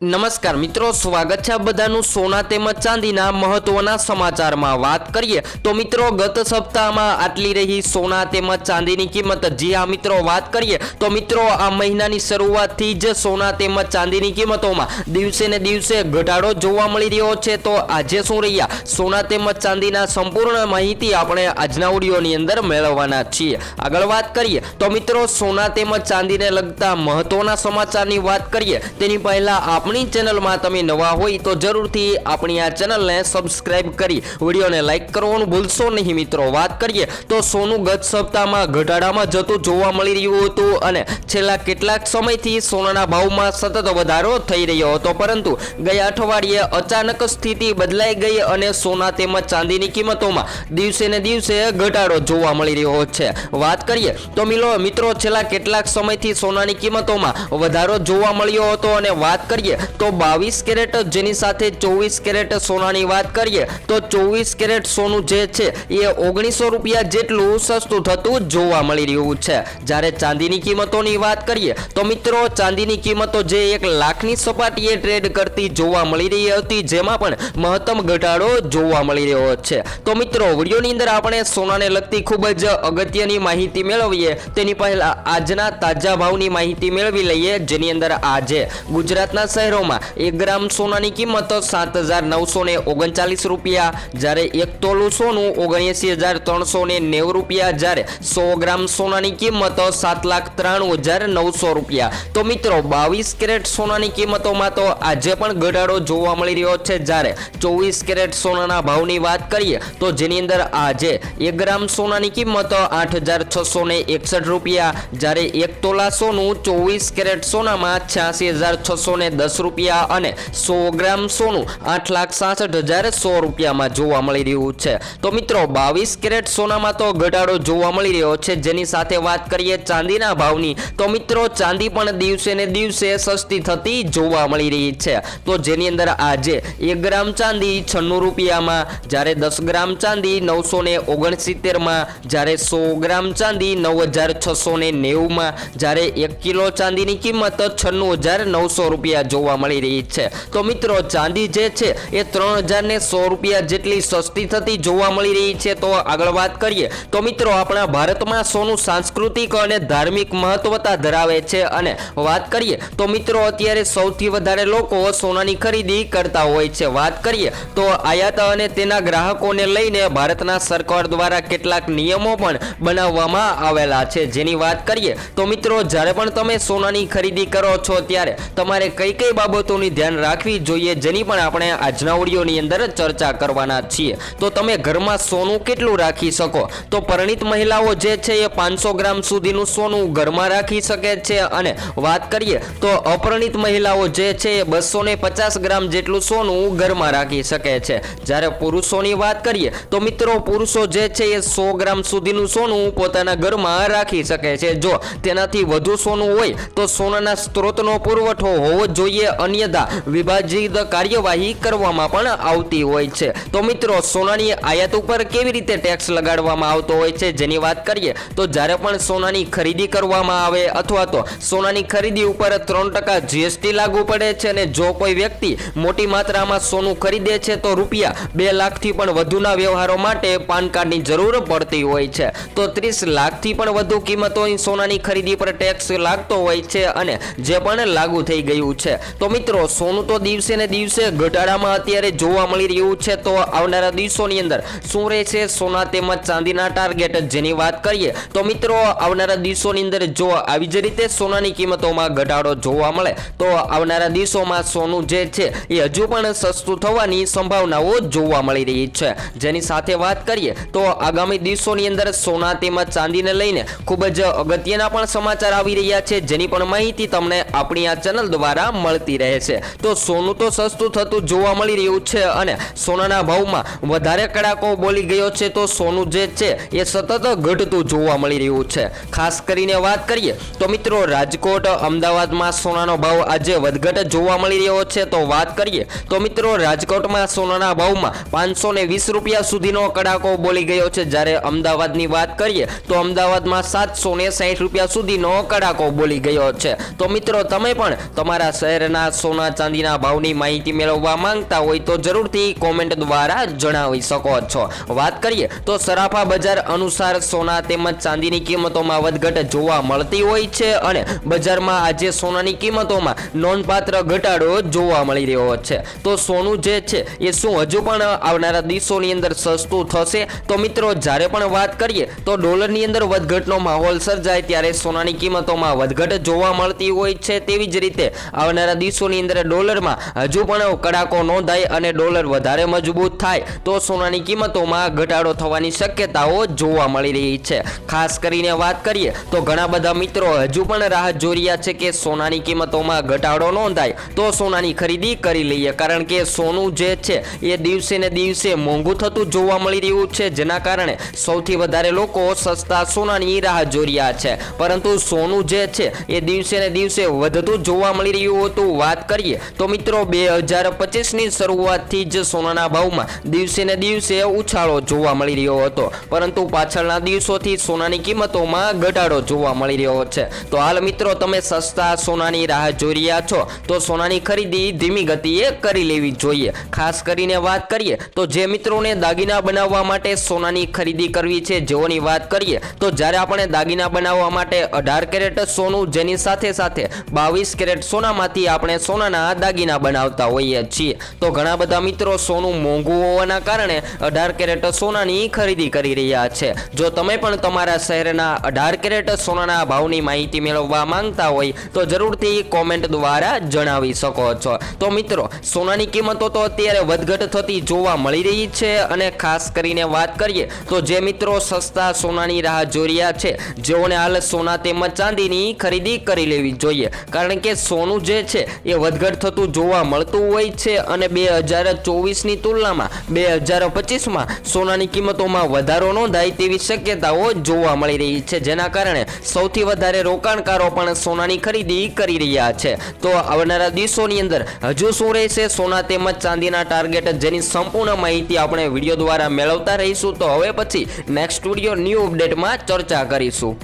નમસ્કાર મિત્રો, સ્વાગત છે બધાનું સોના તેમજ ચાંદીના મહત્વના સમાચારમાં. વાત કરીએ તો મિત્રો, ગત સપ્તાહમાં આટલી રહી સોના તેમજ ચાંદીની કિંમત. જી આ મિત્રો, વાત કરીએ તો મિત્રો, આ મહિનાની શરૂઆતથી જ સોના તેમજ ચાંદીની કિંમતોમાં દિવસે ને દિવસે ઘટાડો જોવા મળી રહ્યો છે. તો આજે શું રહ્યા? સોના તેમજ ચાંદીના સંપૂર્ણ માહિતી આપણે આજના ઓડિયોની અંદર મેળવવાના છીએ. આગળ વાત કરીએ તો મિત્રો, સોના તેમજ ચાંદીને લગતા મહત્વના સમાચારની વાત કરીએ. તેની પહેલા આપણી ચેનલમાં તમે નવા હોય તો જરૂરથી આપણી આ ચેનલને સબસ્ક્રાઇબ કરી વિડીયોને લાઇક કરવાનું ભૂલશો નહીં મિત્રો. વાત કરીએ તો સોનું ગત સપ્તાહમાં ઘટાડામાં જતું જોવા મળી રહ્યું હતું અને છેલ્લા કેટલાક સમયથી સોનાના ભાવમાં સતત વધારો થઈ રહ્યો હતો. પરંતુ ગયા અઠવાડિયે અચાનક સ્થિતિ બદલાઈ ગઈ અને સોના તેમજ ચાંદીની કિંમતોમાં દિવસે ને દિવસે ઘટાડો જોવા મળી રહ્યો છે. વાત કરીએ તો મિલો મિત્રો, છેલ્લા કેટલાક સમયથી સોનાની કિંમતોમાં વધારો જોવા મળ્યો હતો અને વાત કરીએ તો બાવીસ કેરેટ જેની સાથે ચોવીસ કેરેટ સોનાની વાત કરીએ, તો ચોવીસ કેરેટ સોનું જે છે, એ ઓગણીસો રૂપિયા જેટલું સસ્તું થતું જોવા મળી રહ્યું છે. જ્યારે ચાંદીની કિંમતોની વાત કરીએ, તો મિત્રો ચાંદીની કિંમતો જે એક લાખની સપાટીએ ટ્રેડ કરતી જોવા મળી રહી હતી, જેમાં પણ મહત્તમ ઘટાડો જોવા મળી રહ્યો છે. તો મિત્રો, વિડીયોની અંદર આપણે સોનાને લગતી ખૂબ જ અગત્યની માહિતી મેળવીએ. તેની પહેલાં આજના તાજા ભાવની માહિતી મેળવી લઈએ, જેની અંદર આજે ગુજરાતના શહેરોમાં એક ગ્રામ સોનાની કિંમત સાત હજાર નવસો ને ઓગણચાલીસ રૂપિયા, જ્યારે એક તોલું સોનું ઓગણએંસી હજાર ત્રણસો ને નેવું રૂપિયા, જ્યારે સો ગ્રામ સોનાની કિંમત સાત લાખ ત્રાણું હજાર નવસો રૂપિયા. તો મિત્રો, બાવીસ કેરેટ સોનાની કિંમતોમાં તો આજે પણ ઘટાડો જોવા મળી રહ્યો છે. જ્યારે ચોવીસ કેરેટ સોનાના ભાવની વાત કરીએ, તો જેની અંદર આજે એક ગ્રામ સોનાની કિંમત આઠ હજાર છસો ને એકસઠ રૂપિયા, જ્યારે એક તોલા સોનું ચોવીસ કેરેટ સોનામાં છ્યાસી હજાર છસો ને દસ રૂપિયા અને સો ગ્રામ સોનું આઠ લાખ સાસઠ હજાર સો રૂપિયામાં જોવા મળી રહ્યું છે. તો મિત્રો, બાવીસ કેરેટ સોનામાં તો ઘટાડો જોવા મળી રહ્યો છે. જેની સાથે વાત કરીએ ચાંદીના ભાવની, તો મિત્રો, ચાંદી પણ દિવસે ને દિવસે સસ્તી થતી જોવા મળી રહી છે. તો જેની અંદર આજે એક ગ્રામ ચાંદી છન્નું રૂપિયામાં, જ્યારે દસ ગ્રામ ચાંદી નવસો ને ઓગણસિત્તેરમાં, જ્યારે સો ગ્રામ ચાંદી નવ હજાર છસો ને નેવુંમાં, જ્યારે એક કિલો ચાંદીની કિંમત છન્નું હજાર નવસો રૂપિયા જોવા મળી રહી છે. તો મિત્રો, ચાંદી જે છે, એ ત્રણ હજારને સો રૂપિયા જેટલી સસ્તી થતી જોવા મળી રહી છે. તો આગળ વાત કરીએ. તો મિત્રો, આપણા ભારતમાં સોનું સાંસ્કૃતિક અને ધાર્મિક મહત્વતા ધરાવે છે. અને વાત કરીએ, તો મિત્રો, અત્યારે સૌથી વધારે લોકો સોનાની ખરીદી કરતા હોય છે. વાત કરીએ, તો આયાત અને તેના ગ્રાહકોને લઈને ભારતના સરકાર દ્વારા કેટલાક નિયમો પણ બનાવવામાં આવેલા છે. જેની વાત કરીએ, તો મિત્રો, જ્યારે પણ તમે સોનાની ખરીદી કરો છો, ત્યારે તમારે કઈ કઈ બાબતોની ધ્યાન રાખવી જોઈએ, જેની પણ આપણે આજના ઓડિયોની અંદર ચર્ચા કરવાના છીએ. તો તમે ઘરમાં સોનું કેટલું રાખી શકો? તો પરિણિત મહિલાઓ જે છે એ પાંચસો ગ્રામ સુધીનું સોનું ઘરમાં રાખી શકે છે. અને વાત કરીએ તો અપરિણિત મહિલાઓ જે છે એ બસો પચાસ ગ્રામ જેટલું સોનું ઘરમાં રાખી શકે છે. જ્યારે પુરુષોની વાત કરીએ તો મિત્રો, પુરુષો જે છે એ સો ગ્રામ સુધીનું સોનું પોતાના ઘરમાં રાખી શકે છે. જો તેનાથી વધુ સોનું હોય, તો સોનાના સ્ત્રોતનો પુરવઠો હોવો જોઈએ. અન્યથા વિભાજિત કાર્યવાહી કરવામાં પણ આવતી હોય છે. તો મિત્રો, સોનાની આયાત ઉપર કેવી રીતે ટેક્સ લગાડવામાં આવતો હોય છે જેની વાત કરીએ, તો જ્યારે પણ સોનાની ખરીદી કરવામાં આવે અથવા તો સોનાની ખરીદી ઉપર ત્રણ ટકા જીએસટી લાગુ પડે છે અને જો કોઈ વ્યક્તિ મોટી માત્રામાં સોનું ખરીદે છે, તો રૂપિયા બે લાખથી પણ વધુના વ્યવહારો માટે પાન કાર્ડની જરૂર પડતી હોય છે. તો ત્રીસ લાખથી પણ વધુ કિંમતોની સોનાની ખરીદી પર ટેક્સ લાગતો હોય છે અને જે પણ લાગુ થઈ ગયું છે. તો મિત્રો, સોનું તો દિવસે ને દિવસે ઘટાડામાં અત્યારે જોવા મળી રહ્યું છે. તો આવનારા દિવસોની અંદર શું રહેશે? સોના તેમજ ચાંદીના ટાર્ગેટ જેની વાત કરીએ, તો મિત્રો, આવનારા દિવસોની અંદર જો આવી જ રીતે સોનાની કિંમતોમાં ઘટાડો જોવા મળે, તો આવનારા દિવસોમાં સોનું જે છે, એ હજુ પણ સસ્તું થવાની સંભાવનાઓ જોવા મળી રહી છે. જેની સાથે વાત કરીએ, તો આગામી દિવસોની અંદર સોના તેમજ ચાંદીને લઈને ખૂબ જ અગત્યના પણ સમાચાર આવી રહ્યા છે. જેની પણ માહિતી તમને આપણી આ ચેનલ દ્વારા મળતી રહે છે. તો સોનું તો સસ્તું થતું જોવા મળી રહ્યું છે અને સોનાના ભાવમાં વધારે કડાકો બોલી ગયો છે. તો સોનું જે છે એ સતત ઘટતું જોવા મળી રહ્યું છે. ખાસ કરીને વાત કરીએ તો મિત્રો રાજકોટ, અમદાવાદમાં સોનાનો ભાવ આજે વધઘટ જોવા મળી રહ્યો છે. તો વાત કરીએ તો મિત્રો રાજકોટમાં સોનાના ભાવમાં પાંચસો ને વીસ રૂપિયા સુધીનો કડાકો બોલી ગયો છે. જ્યારે અમદાવાદની વાત કરીએ તો અમદાવાદમાં સાતસો ને સાઠ રૂપિયા સુધીનો કડાકો બોલી ગયો છે. તો મિત્રો તમે પણ તમારા શહેર શહેરના સોના ચાંદીના ભાવની માહિતી મેળવવા માંગતા હોય તો જરૂરથી કોમેન્ટ દ્વારા જણાવી શકો છો. વાત કરીએ તો સરાફા બજાર અનુસાર સોના તેમજ ચાંદીની કિંમતોમાં વધઘટ જોવા મળતી હોય છે અને બજારમાં આજે સોનાની કિંમતોમાં નોંધપાત્ર ઘટાડો જોવા મળી રહ્યો છે. તો સોનું જે છે એ શું હજુ પણ આવનારા દિવસોની અંદર સસ્તું થશે? તો મિત્રો, જ્યારે પણ વાત કરીએ તો ડોલરની અંદર વધઘટનો માહોલ સર્જાય ત્યારે સોનાની કિંમતોમાં વધઘટ જોવા મળતી હોય છે. તેવી જ રીતે આવનારા દિવસોની અંદર ડોલરમાં હજુ પણ કડાકો નોંધાય અને ડોલર વધારે મજબૂત થાય, તો સોનાની કિંમતોમાં ઘટાડો થવાની શક્યતાઓ જોવા મળી રહી છે. ખાસ કરીને વાત કરીએ, તો ઘણા બધા મિત્રો હજુ પણ રાહ જોઈ રહ્યા છે કે સોનાની કિંમતોમાં ઘટાડો નોંધાય, તો સોનાની ખરીદી કરી લઈએ. કારણ કે સોનું જે છે, એ દિવસે ને દિવસે મોંઘું થતું જોવા મળી રહ્યું છે, જેના કારણે સૌથી વધારે લોકો સસ્તા સોનાની રાહ જોઈ રહ્યા છે. પરંતુ સોનું જે છે, એ દિવસે ને દિવસે વધતું જોવા મળી રહ્યું હતું. વાત કરીએ, તો મિત્રો બે હજાર પચીસની શરૂઆતથી જ સોનાના ભાવમાં દિવસે ને દિવસે ઉછાળો જોવા મળી રહ્યો હતો. પરંતુ પાછળના દિવસોથી સોનાની કિંમતોમાં ઘટાડો જોવા મળી રહ્યો છે. તો હાલ મિત્રો, તમે સસ્તા સોનાની રાહ જોઈ રહ્યા છો, તો સોનાની ખરીદી ધીમી ગતિએ કરી લેવી જોઈએ. ખાસ કરીને વાત કરીએ, તો જે મિત્રોને દાગીના બનાવવા માટે સોનાની ખરીદી કરવી છે, જેઓની વાત કરીએ, તો જ્યારે આપણે દાગીના બનાવવા માટે અઢાર કેરેટ સોનું, જેની સાથે સાથે બાવીસ કેરેટ સોનામાંથી આપણે સોનાના દાગીના બનાવતા હોઈએ છીએ. તો ઘણા બધા મિત્રો સોનું મોંઘું હોવાના કારણે અઢાર કેરેટ સોનાની ખરીદી કરી રહ્યા છે. જો તમે પણ તમારા શહેરના અઢાર કેરેટ સોનાના ભાવની માહિતી મેળવવા માંગતા હોય, તો જરૂરથી કોમેન્ટ દ્વારા જણાવી શકો છો. તો મિત્રો, સોનાની કિંમતો તો અત્યારે વધઘટ થતી જોવા મળી રહી છે અને ખાસ કરીને વાત કરીએ, તો જે મિત્રો સસ્તા સોનાની રાહ જોઈ રહ્યા છે, જેઓને હાલ સોના તેમજ ચાંદીની ખરીદી કરી લેવી જોઈએ. કારણ કે સોનું જે છે એ વધઘટ થતું જોવા મળતું હોય છે અને બે હજાર ચોવીસની તુલનામાં બે હજાર પચીસમાં સોનાની કિંમતોમાં વધારો નોંધાય તેવી શક્યતાઓ જોવા મળી રહી છે. જેના કારણે સૌથી વધારે રોકાણકારો પણ સોનાની ખરીદી કરી રહ્યા છે. તો આવનારા દિવસોની અંદર હજુ શું રહેશે? સોના તેમજ ચાંદીના ટાર્ગેટ જેની સંપૂર્ણ માહિતી આપણે વીડિયો દ્વારા મેળવતા રહીશું. તો હવે પછી નેક્સ્ટ વીડિયો ન્યૂ અપડેટમાં ચર્ચા કરીશું.